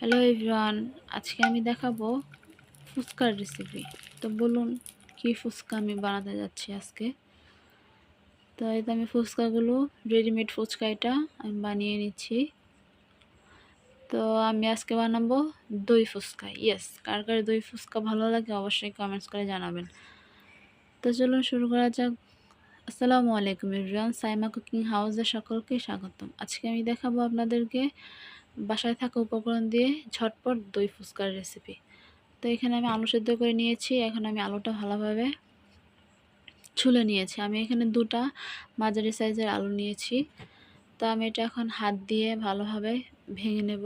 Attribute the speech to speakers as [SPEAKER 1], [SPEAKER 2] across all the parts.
[SPEAKER 1] Hello everyone আজকে আমি দেখাবো ফুচকার রেসিপি তো বলুন, কি ফুচকা আমি বানাতে যাচ্ছি আজকে? তো এই তো আমি ফুচকাগুলো রেডিমেড ফুচকা এটা আমি বানিয়ে নিচ্ছি। তো আমি আজকে বানাবো দই ফুচকা। ইয়েস কার কার দই ফুচকা ভালো লাগে অবশ্যই কমেন্টস করে জানাবেন। তো চলুন শুরু করা যাক। আসসালামু আলাইকুম এভরিওয়ান সাইমা কুকিং হাউসে সকলকে স্বাগতম। আজকে আমি দেখাবো আপনাদেরকে বাসায় থাকা উপকরণ দিয়ে ঝটপট দই ফুচকার রেসিপি তো এখানে আমি আলু সেদ্ধ করে নিয়েছি, এখন আমি আলুটা ভালোভাবে ছুলে নিয়েছি। আমি এখানে দুটা মাঝারি সাইজের আলু নিয়েছি। তো আমি এটা এখন হাত দিয়ে ভালোভাবে ভেঙে নেব।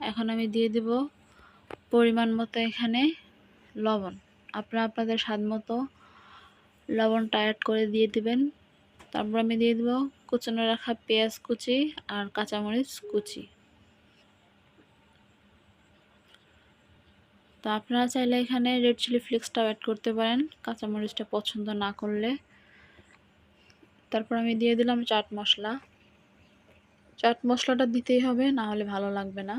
[SPEAKER 1] এখন আমি দিয়ে দেব পরিমাণ মতো এখানে লবণ। আপনারা আপনাদের স্বাদ মতো লবণটা অ্যাড করে দিয়ে দিবেন। তারপর আমি দিয়ে দেবো কুচানো রাখা পেঁয়াজ কুচি আর কাঁচামরিচ কুচি। তো আপনারা চাইলে এখানে রেড চিলি ফ্লেক্সটাও অ্যাড করতে পারেন, কাঁচামরিচটা পছন্দ না করলে। তারপর আমি দিয়ে দিলাম চাট মশলা। চাট মশলাটা দিতেই হবে, না হলে ভালো লাগবে না।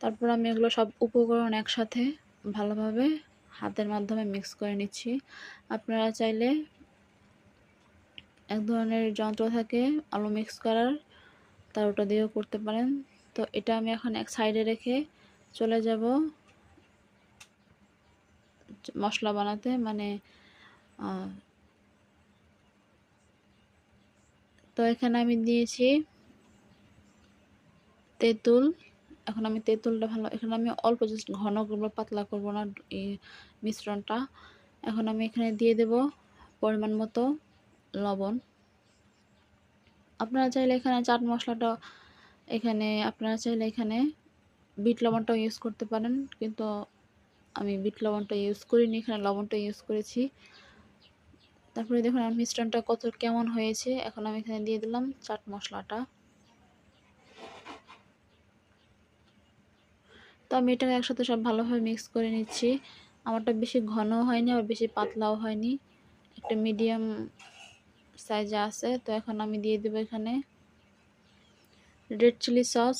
[SPEAKER 1] তারপর আমি এগুলো সব উপকরণ একসাথে ভালোভাবে হাতের মাধ্যমে মিক্স করে নিচ্ছি। আপনারা চাইলে এক ধরনের যন্ত্র থাকে, আলু মিক্স করার, তার ওটা দিয়েও করতে পারেন। তো এটা আমি এখন এক সাইডে রেখে চলে যাব। মশলা বানাতে মানে তো এখানে আমি দিয়েছি তেঁতুল। এখন আমি তেঁতুলটা ভালো, এখানে আমি অল্প জাস্ট ঘন করব, পাতলা করব না মিশ্রণটা। এখন আমি এখানে দিয়ে দেব পরিমাণ মতো লবণ। আপনারা চাইলে এখানে চাট মশলাটা, এখানে, আপনারা চাইলে এখানে বিট লবণটাও ইউজ করতে পারেন, কিন্তু আমি বিট লবণটা ইউজ করিনি, এখানে লবণটা ইউজ করেছি। তারপরে দেখুন, আমার মিশ্রণটা কত কেমন হয়েছে। এখন আমি এখানে দিয়ে দিলাম চাট মশলাটা। তো আমি এটাকে একসাথে সব ভালোভাবে মিক্স করে নিচ্ছি। আমারটা বেশি ঘনও হয়নি, আবার বেশি পাতলাও হয়নি। একটা মিডিয়াম সাইজে আছে, তো এখন আমি দিয়ে দেবো এখানে রেড চিলি সস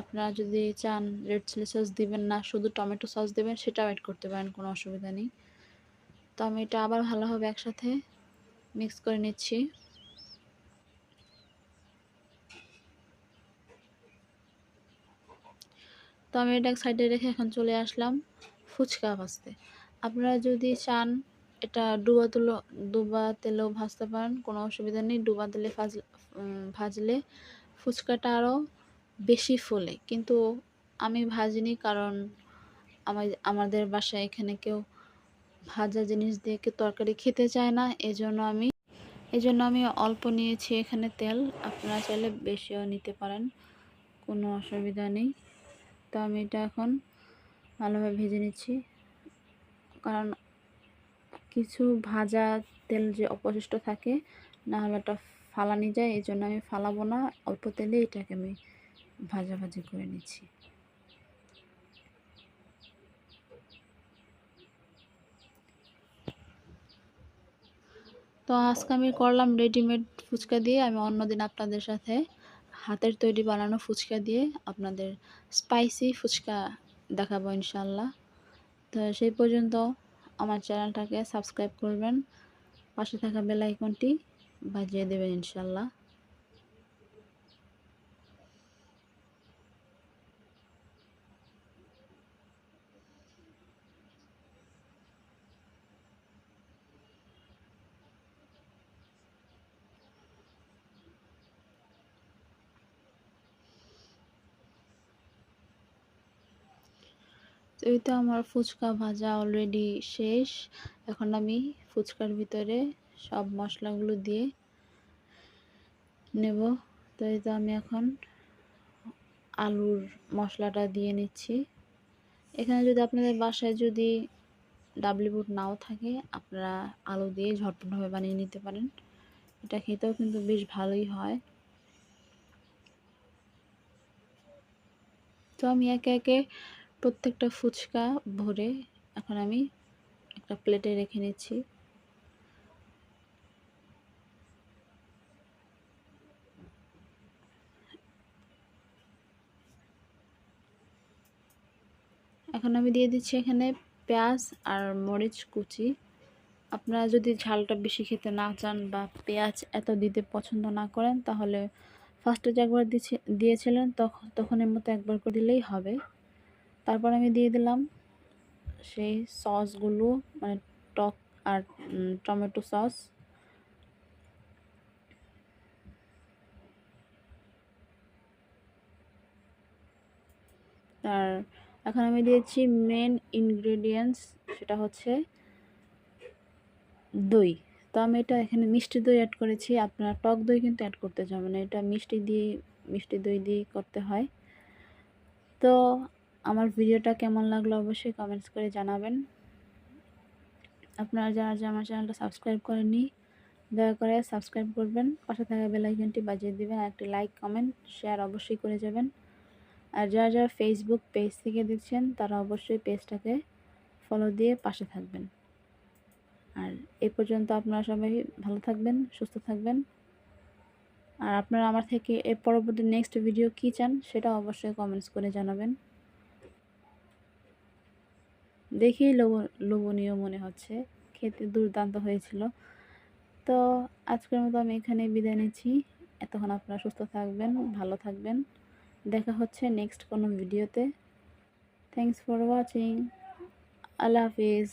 [SPEAKER 1] আপনারা যদি চান রেড চিলি সস দিবেন না, শুধু টমেটো সস দেবেন সেটাও অ্যাড করতে পারেন, কোনো অসুবিধা নেই। তো আমি এটা আবার ভালোভাবে একসাথে মিক্স করে নিচ্ছি। তো আমি এটা এক সাইডে রেখে এখন চলে আসলাম ফুচকা ভাজতে। আপনারা যদি চান এটা ডুবা তুলো, ডুবা তেলেও ভাজতে পারেন, কোনো অসুবিধা নেই। ডুবা তেলে ভাজলে ফুচকাটা আরও বেশি ফোলে। কিন্তু আমি ভাজিনি কারণ আমার, আমাদের বাসায় এখানে কেউ ভাজা জিনিস দিয়ে কেউ তরকারি খেতে চায় না। এজন্য আমি এজন্য আমি অল্প নিয়েছি এখানে তেল। আপনারা চাইলে বেশিও নিতে পারেন, কোনো অসুবিধা নেই। তো আমি এটা এখন ভালোভাবে ভেজে নিচ্ছি। কারণ কিছু ভাজা তেল যে অপশিষ্ট থাকে, না হলে ওটা ফালানি যায়। এই জন্য আমি ফালাবো না, অল্প তেলে এটাকে আমি ভাজাভাজি করে নিচ্ছি। তো আজকে আমি করলাম রেডিমেড ফুচকা দিয়ে, আমি অন্যদিন আপনাদের সাথে হাতের তৈরি বানানো ফুচকা দিয়ে আপনাদের স্পাইসি ফুচকা দেখাবো ইনশাল্লাহ তো সেই পর্যন্ত আমার চ্যানেলটাকে সাবস্ক্রাইব করবেন, পাশে থাকা বেল আইকনটি বাজিয়ে দেবেন ইনশাল্লাহ তো এই তো আমার ফুচকা ভাজা অলরেডি শেষ। এখন আমি ফুচকার ভিতরে সব মশলাগুলো দিয়ে নেব। তো এই তো আমি এখন আলুর মশলাটা দিয়ে নিচ্ছি। এখানে যদি আপনাদের বাসায় যদি ডাবলি বুট নাও থাকে, আপনারা আলু দিয়ে ঝটপটভাবে বানিয়ে নিতে পারেন। এটা খেতেও কিন্তু বেশ ভালোই হয়। তো আমি একে একে প্রত্যেকটা ফুচকা ভরে এখন আমি একটা প্লেটে রেখে নিচ্ছি। এখন আমি দিয়ে দিচ্ছি এখানে পেঁয়াজ আর মরিচ কুচি। আপনারা যদি ঝালটা বেশি খেতে না চান বা পেঁয়াজ এত দিতে পছন্দ না করেন, তাহলে ফার্স্টে যে একবার দিয়েছিলেন তখন তখনের মতো একবার করে দিলেই হবে। তারপর আমি দিয়ে দিলাম সেই সসগুলো মানে টক আর টমেটো সস। আর এখন আমি দিয়েছি মেন ইনগ্রেডিয়েন্টস সেটা হচ্ছে দই। তো আমি এটা এখানে মিষ্টি দই অ্যাড করেছি। আপনারা টক দই কিন্তু অ্যাড করতে যাবেন না। এটা মিষ্টি দিয়ে, মিষ্টি দই দিয়ে করতে হয়। তো আমার ভিডিওটা কেমন লাগল অবশ্যই কমেন্টস করে জানাবেন। আপনারা যারা যে আমার চ্যানেলটা সাবস্ক্রাইব করেননি, দয়া করে সাবস্ক্রাইব করবেন, পাশে থাকা বেলাইকনটি বাজিয়ে দেবেন, আর একটি লাইক কমেন্ট শেয়ার অবশ্যই করে যাবেন। আর যারা যারা ফেসবুক পেজ থেকে দেখছেন, তারা অবশ্যই পেজটাকে ফলো দিয়ে পাশে থাকবেন। আর এ পর্যন্ত আপনারা সবাই ভালো থাকবেন, সুস্থ থাকবেন। আর আপনারা আমার থেকে এর পরবর্তী নেক্সট ভিডিও কী চান সেটা অবশ্যই কমেন্টস করে জানাবেন। দেখেই লোভ, লোভনীয় মনে হচ্ছে। খেতে দুর্দান্ত হয়েছিল। তো আজকের মতো আমি এখানে বিদায় নিচ্ছি। এতক্ষণ আপনারা সুস্থ থাকবেন, ভালো থাকবেন। দেখা হচ্ছে নেক্সট কোনো ভিডিওতে থ্যাংকস ফর ওয়াচিং আল্লাহ হাফিজ।